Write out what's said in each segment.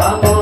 Hare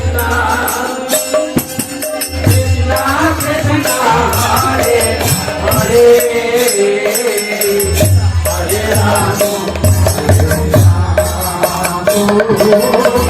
Oh,